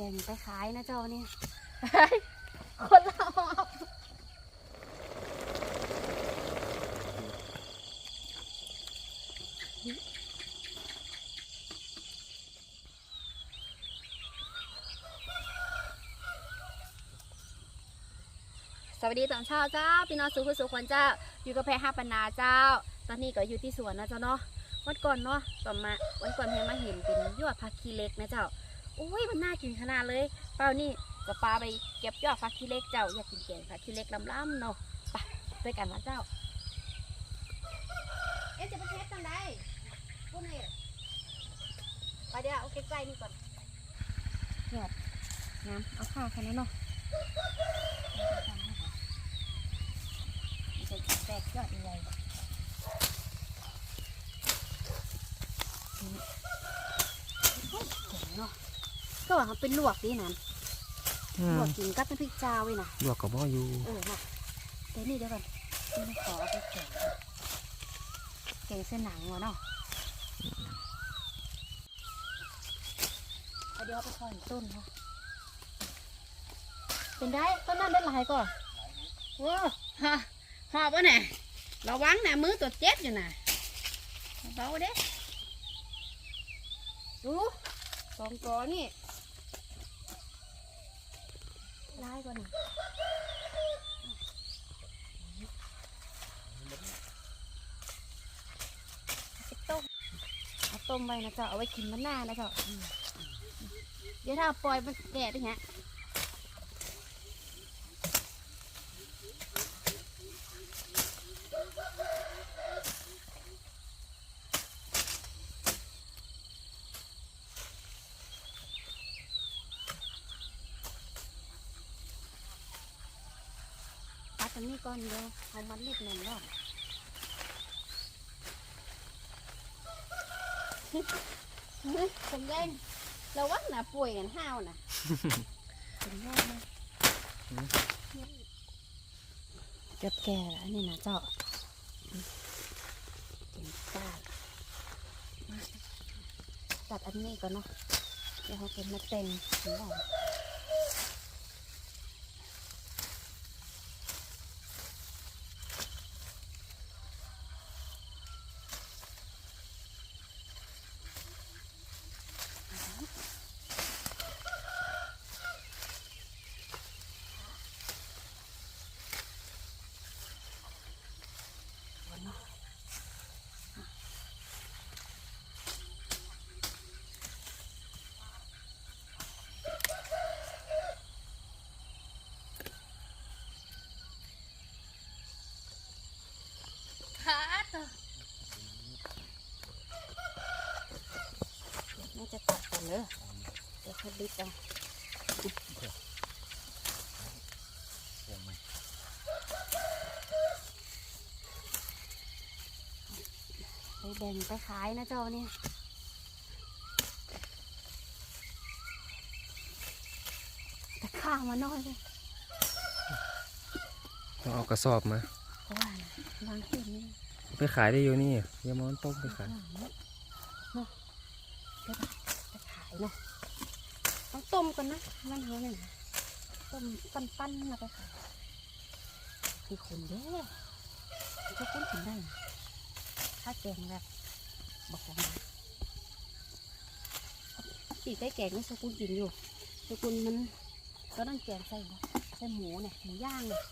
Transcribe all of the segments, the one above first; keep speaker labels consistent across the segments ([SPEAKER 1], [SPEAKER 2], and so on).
[SPEAKER 1] บ่งไปขายนะเจ้านี่ คนละหอบสวัสดีตอนเช้าเจ้าพี่น้องสุขุสุขคนเจ้า อยู่กับแพรห้าปนาเจ้า ตอนนี้ก็อยู่ที่สวนนะเจ้าเนาะวันก่อนเนาะต่อมาวันก่อนแพรมาเห็นเป็นยอดผักคีเล็กนะเจ้า อ้ยมันน่ากินขนาดเลยเปล่านี่ก็ปลาไปเก็บยอดผักคีเล็กเจ้าอยากกินแกงผักคีเล็กล้ำๆเนาะไปด้วยกันนะเจ้า เอ๊ะจะไปเทสกันได้พวกนี้ไปเดี๋ยวเอาใกล้ๆนี่ก่อนยอดงามเอาข้าวแค่นั้นเนาะมันจะแตกยอดใหญ่นี่โอ้ยเจ๋งเนาะ ก็ว่าเขาเป็นลวกดีนะลวกกินกับน้ำพริกเจ้าไว้นะ
[SPEAKER 2] ลวกกับหม้ออยู่
[SPEAKER 1] เออเนาะแต่นี่เดี๋ยวก่อนนี่ขอเอาไปแกงแกงเส้นหนังวะเนาะเอาเดี๋ยวเอาไปคอยต้นเนาะเป็นได้ต้นนั้นได้หลายก่อนว้าวฮะหอบวะเนี่ยระวังนะมือตัวเจ็บอยู่นะเบาๆเด้ดูสองกอนี่ลายก่อนนะ ไปต้มเอาต้ มไว้นะเจ๊ะเอาไว้กินมันหน้านะเจ๊ะเดี๋ยวถ้าปล่อยมันแก่ด้วยฮะตัดตรงนี้ก่อนเดียวเอามันรีบหนึ่งรอบ ผมเล่นเราวัดนะป่วยกันห้าวนะเป็นแม่ไหมเก็บแก่แล้วนี่นะเจ้าเก็บตาตัดอันนี้ก่อนเนาะเดี๋ยวเขาเป็บมาเต็งถึงบอก ขาดน่าจะตัดก่อนเลยเดี๋ยวเขาดิบเอาไปแบ่งไปขายนะเจ้าเนี่ยแต่ข้าวมาน้อยเลย
[SPEAKER 2] ต้องเอากระสอบมา
[SPEAKER 1] เพราะว่านะบางทีนี่
[SPEAKER 2] ไปขายได้อยู่นี่ยามอนต้มไปขาย
[SPEAKER 1] จะขายเนาะต้องต้มก่อนนะมันหัวหนึ่งต้มปั้นๆแล้วไปขายคือคนเด้อจะคุ้นถึงได้ถ้าแกงแบบบอกของนะปีกไก่แกงนี่สกุลกินอยู่สกุลมันก็ต้องแกงใส่บ่ใส่หมูเนี่ยหมูย่างเนี่ย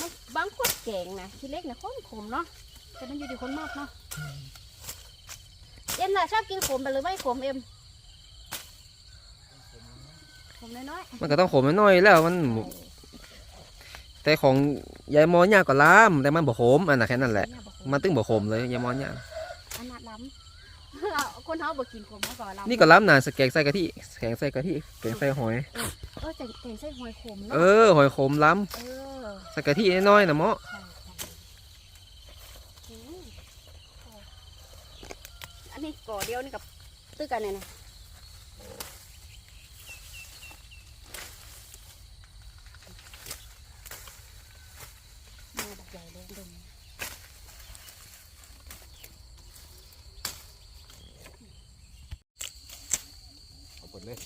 [SPEAKER 1] มัน บางคนแกงนะทีเล็กนะข้นขมเนาะแต่มันอยู่ที่คนมากเนาะเอ็มล่ะชอบกินขมไปหรือไม่ขมเอ็มขมน้อย
[SPEAKER 2] มันก็ต้องขมน้อยๆแล้วมัน
[SPEAKER 1] ๆ
[SPEAKER 2] แต่ของยายมอนยากกว่าล้ามแต่มันบ่ขมอันน่ะแค่นั้นแหละ
[SPEAKER 1] เยบอกข
[SPEAKER 2] มันตึงบ่ขมเลยยายมอนยาก
[SPEAKER 1] อันนั้นล้ำเราคนเขาบอกกินขมเขาก่อนล้ำ
[SPEAKER 2] นี่ก็ล้ำนะสแกงใส่กะทิแกงใส่กะทิแกงใส่หอย
[SPEAKER 1] เออแต่แต่งใส่หอยขม
[SPEAKER 2] เอ
[SPEAKER 1] เนาะ
[SPEAKER 2] อหอยขมล้
[SPEAKER 1] เออำ
[SPEAKER 2] ใส่กะทิน้อยๆนะเมาะ
[SPEAKER 1] ใช่ใช่อืมอันนี้ก่อเดียวนี่กับตื้อกันเนี่ยนะแม่บักใหญ่เลยดม
[SPEAKER 2] เลย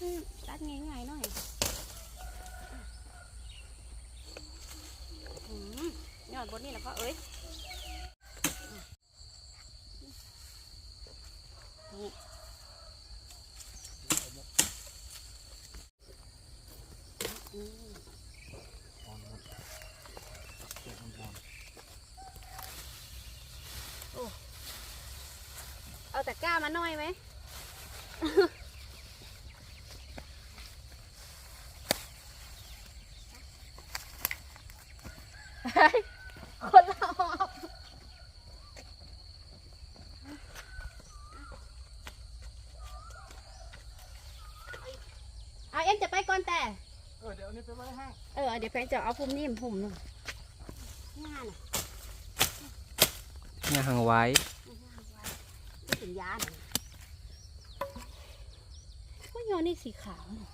[SPEAKER 1] อืมตัดง่ายๆหน่อยอืมยอด บนนี่นะพ่อเอ้ยนี่เอาแต่ก้ามาหน่อยไหมคนเราเอาเอ็มจะไปก่อนแต่
[SPEAKER 3] เออเดี๋ยวอันนี้ไปไว้ห้าง
[SPEAKER 1] เออเดี๋ยวแฟนจะเอาพุ่มนี่มพุ่มหนึ่งงานอะ
[SPEAKER 2] เนี่ยหางไว้
[SPEAKER 1] ไม่ถึงยาหน่อยก็ยอนี่สีขาวนี่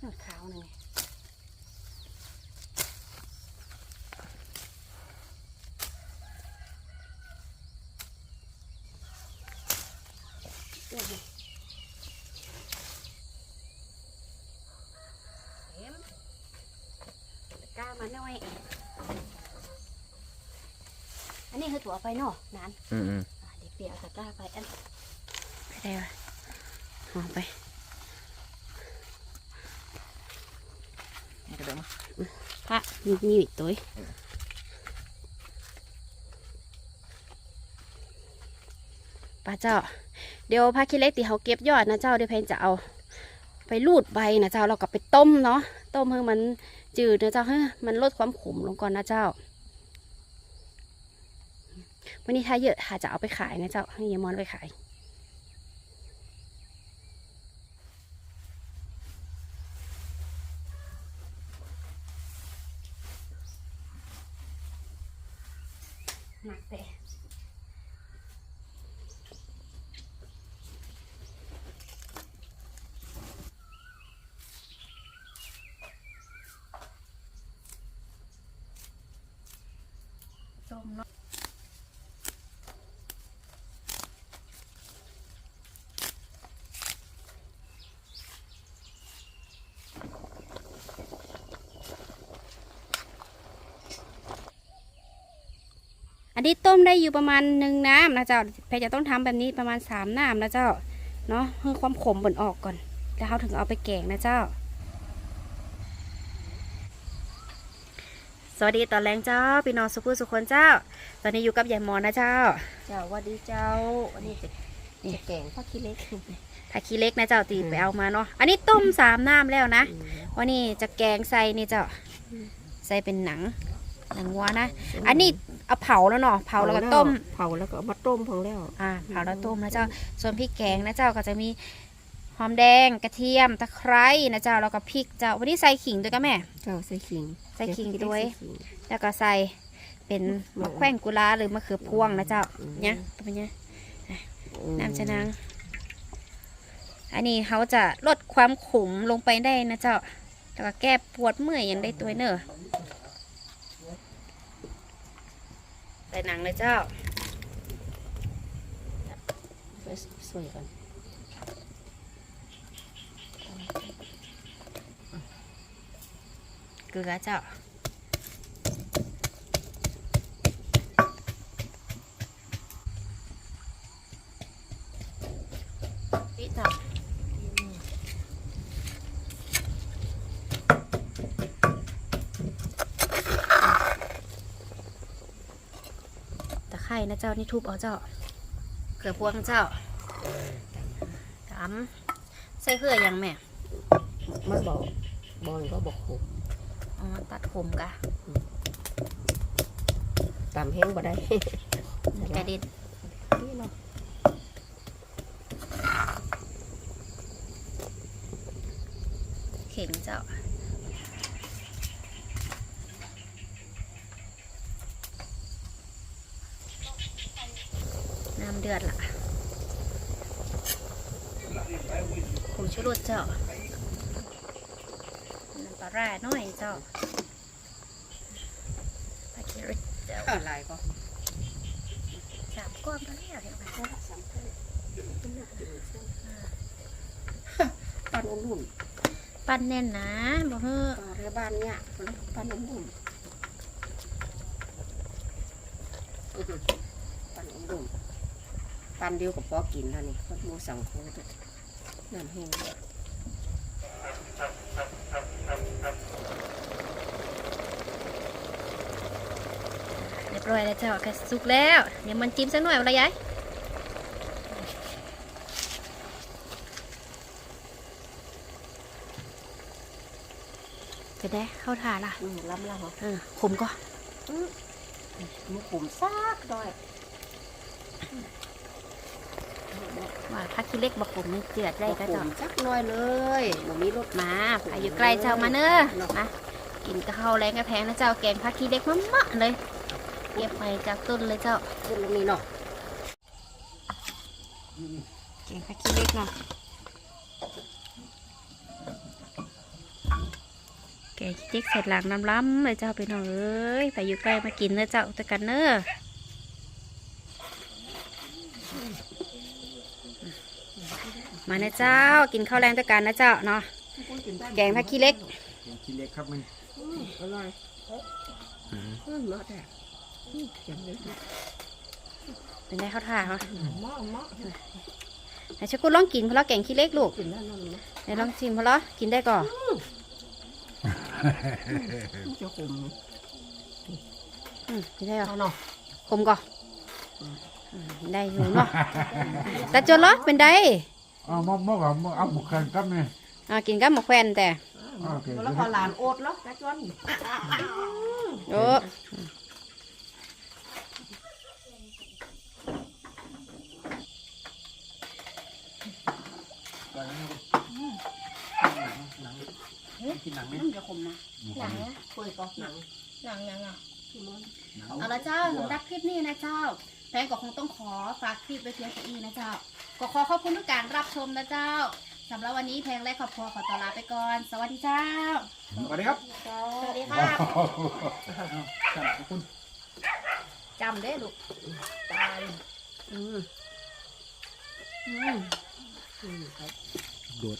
[SPEAKER 1] หนวดขาวหน่อยเดี๋ยวดิเอ็มตะกร้ามา หน่อย อันนี้คือตัวไปเนาะนาน
[SPEAKER 2] อืมอืม
[SPEAKER 1] อะเดี๋ยวเปียกเอาตะกร้าไปอันไปได้ปะหอมไป
[SPEAKER 2] นี่ก็ได้มั้ย
[SPEAKER 1] พระมีมีอีกตัวป้าเจ้า เดี๋ยวพระคิเล็กที่เขาเก็บยอดนะเจ้าเดี๋ยวเพนจะเอา ไปรูดใบนะเจ้าเรากลับไปต้มเนาะต้มให้มัน จืดนะเจ้าให้มันลดความขมลงก่อนนะเจ้า วันนี้ถ้าเยอะหาจะเอาไปขายนะเจ้าให้เยายมอนไปขายหนักแต่ มเนาะอันนี้ต้มได้อยู่ประมาณหนึ่งน้ำนะเจ้าแพรจะต้องทำแบบนี้ประมาณสามน้ำนะเจ้าเนาะให้ความขมบนออกก่อน แล้วเขาถึงเอาไปแกงนะเจ้า สวัสดีตอนแรงเจ้าพี่น้องสุขุสุคนเจ้า ตอนนี้อยู่กับยายมอนนะเจ้า
[SPEAKER 4] เจ้าวัสดีเจ้าวันนี้จะ
[SPEAKER 1] นี่
[SPEAKER 4] จะแกงข้าวขี้เล็ก
[SPEAKER 1] ถ้าขี้เล็กนะเจ้าตีไปเอามาเนาะอันนี้ต้มสามน้ำแล้วนะวันนี้จะแกงใส่นี่เจ้าใส่เป็นหนังหนังวัวนะอันนี้เอาเผาแล้วเนาะเผาแล้วก็ต้ม
[SPEAKER 4] เผาแล้วก็เอามาต้มพองแล้ว
[SPEAKER 1] อ่าเผาแล้วต้มนะเจ้าส่วนพริกแกงนะเจ้าก็จะมี หอมแดงกระเทียมตะไคร้นะเจ้าแล้วก็พริกเจ้าวันนี้ใส่ขิงด้วยก็แม่
[SPEAKER 4] เจ้าใส่ขิง
[SPEAKER 1] ใส่ขิงด้วย
[SPEAKER 4] ใส่ขิง
[SPEAKER 1] แล้วก็ใส่เป็นมะแขว้งกุลาหรือมะเขือพวงนะเจ้า
[SPEAKER 4] อืม
[SPEAKER 1] เนี่ยเป็นไง
[SPEAKER 4] อืม
[SPEAKER 1] น้ำชะนางอันนี้เขาจะลดความขมลงไปได้นะเจ้าแล้วก็แก้ปวดเมื่อยอย่างได้ตัวเนอะใส่หนังเลยเจ้า
[SPEAKER 4] ไปสวยก่อน
[SPEAKER 1] เก ลือเจ้านี่เจ้าตะไคร่นะเจ้า นี่ทุบเอาเจ้า เกลือพวงเจ้าตำใส่เกลือยังแม่
[SPEAKER 4] มันบอกบอลก็บอกข ม
[SPEAKER 1] อ๋อตัดขมกะ
[SPEAKER 4] ตามแห้งบ่ได้
[SPEAKER 1] กระเด็น
[SPEAKER 4] นี่เนาะ
[SPEAKER 1] เข่งเจ้า น้ำเดือดละผงชูรสเจ้า น้ำปลาร้าห น่อยเจ้าปลาเค็มเจ้า
[SPEAKER 4] อะไรก็
[SPEAKER 1] สามก้อนก็เรียกเห็นไหม
[SPEAKER 4] ปันอุ่น
[SPEAKER 1] ปั้นแน่นนะบ่เฮ้อ
[SPEAKER 4] ๆปลาในบ้านเนี่ยปันอุ่นๆอื้อหือปันอุ่นๆปันเดียวกับปอกินแล้วนี่พัดมูสังโคตรน้ำแห้ง
[SPEAKER 1] รียบร้อยแล้วเจ้าก็สุกแล้ว เดี๋ยวมันจิ้มสักหน่อยเอาละยายไปได้เข้าทาล่ะ
[SPEAKER 4] อืมล้ำแล้วเหรอ
[SPEAKER 1] เออขมก็
[SPEAKER 4] มันขมซากด้อย
[SPEAKER 1] ว่าพักขี้เล็กบ่ขมนี่เจือดได้ก็
[SPEAKER 4] ข
[SPEAKER 1] เจ้า
[SPEAKER 4] มจักหน้อยเลยมันมีรส
[SPEAKER 1] มาไปอยู่ใกล้เจ้ามาเนอะมากินกะเพราแรงกระแพงนะเจ้าแกงผักขี้เล็กมะมะเลย เก็บไปจากต้นเลยเจ้า
[SPEAKER 4] ขึ้นแล้วนี่เนาะ
[SPEAKER 1] แกงผักขี้เล็กเนาะแกงขี้เล็กเสร็จหลังน้ำล้ำเลยเจ้าไปหน่อยเอ้ยไปอยู่ใกล้มากินเนอะเจ้าแต่กันเนอะมานะเจ้ากินข้าวแรงแต่กันนะเจ้าเนาะแกงผักขี้เล็ก
[SPEAKER 2] ขี้เล็กครับมัน
[SPEAKER 4] อืมอร่อยอืมเนาะแต่อืม เจ๋งเลย
[SPEAKER 1] เป็นไงข้าวถ่าเหรอ
[SPEAKER 4] หม้อหม้อ
[SPEAKER 1] ไหนชักกูลองกินเพราะเราแกงขี้เล็กลูก
[SPEAKER 4] กินแล้วนั่นนะ
[SPEAKER 1] ไหนลองชิมเพราะเรากินได้ก่อน
[SPEAKER 4] มันจะขม
[SPEAKER 1] อืมกินได้ก่อ
[SPEAKER 4] เอาเนาะ
[SPEAKER 1] คมก่อนอืมได้อยู่เนาะแต่จนเหรอเป็นได้
[SPEAKER 3] เอามอกมอกเอาเอาบุกกันครับเนี่ย
[SPEAKER 1] อ่ากินกับหมกแควนแต่
[SPEAKER 3] โอเค
[SPEAKER 4] แล้วพอหลานโอดแล้วกระจอน
[SPEAKER 1] โอ้
[SPEAKER 2] หนังไหม
[SPEAKER 1] มันจะคมนะหนัง
[SPEAKER 4] เปิดก่อนหนัง
[SPEAKER 1] หนังยังอะ
[SPEAKER 4] ที่มัน
[SPEAKER 1] เอาละเจ้าสำหรับคลิปนี้นะเจ้าแฟนก็คงต้องขอฝากคลิปไว้เพียงแค่นี้นะเจ้า ก็ขอขอบคุณทุกการรับชมนะเจ้าสำหรับวันนี้แพงและครอบครัวขอตัวลาไปก่อน สวัสดีเจ้า
[SPEAKER 2] สวัสดีครับ
[SPEAKER 1] สวัสดีครับ
[SPEAKER 2] ขอบคุณ
[SPEAKER 1] จำได้ลูก
[SPEAKER 4] ตายอืมอืมอืมครับ
[SPEAKER 2] โดด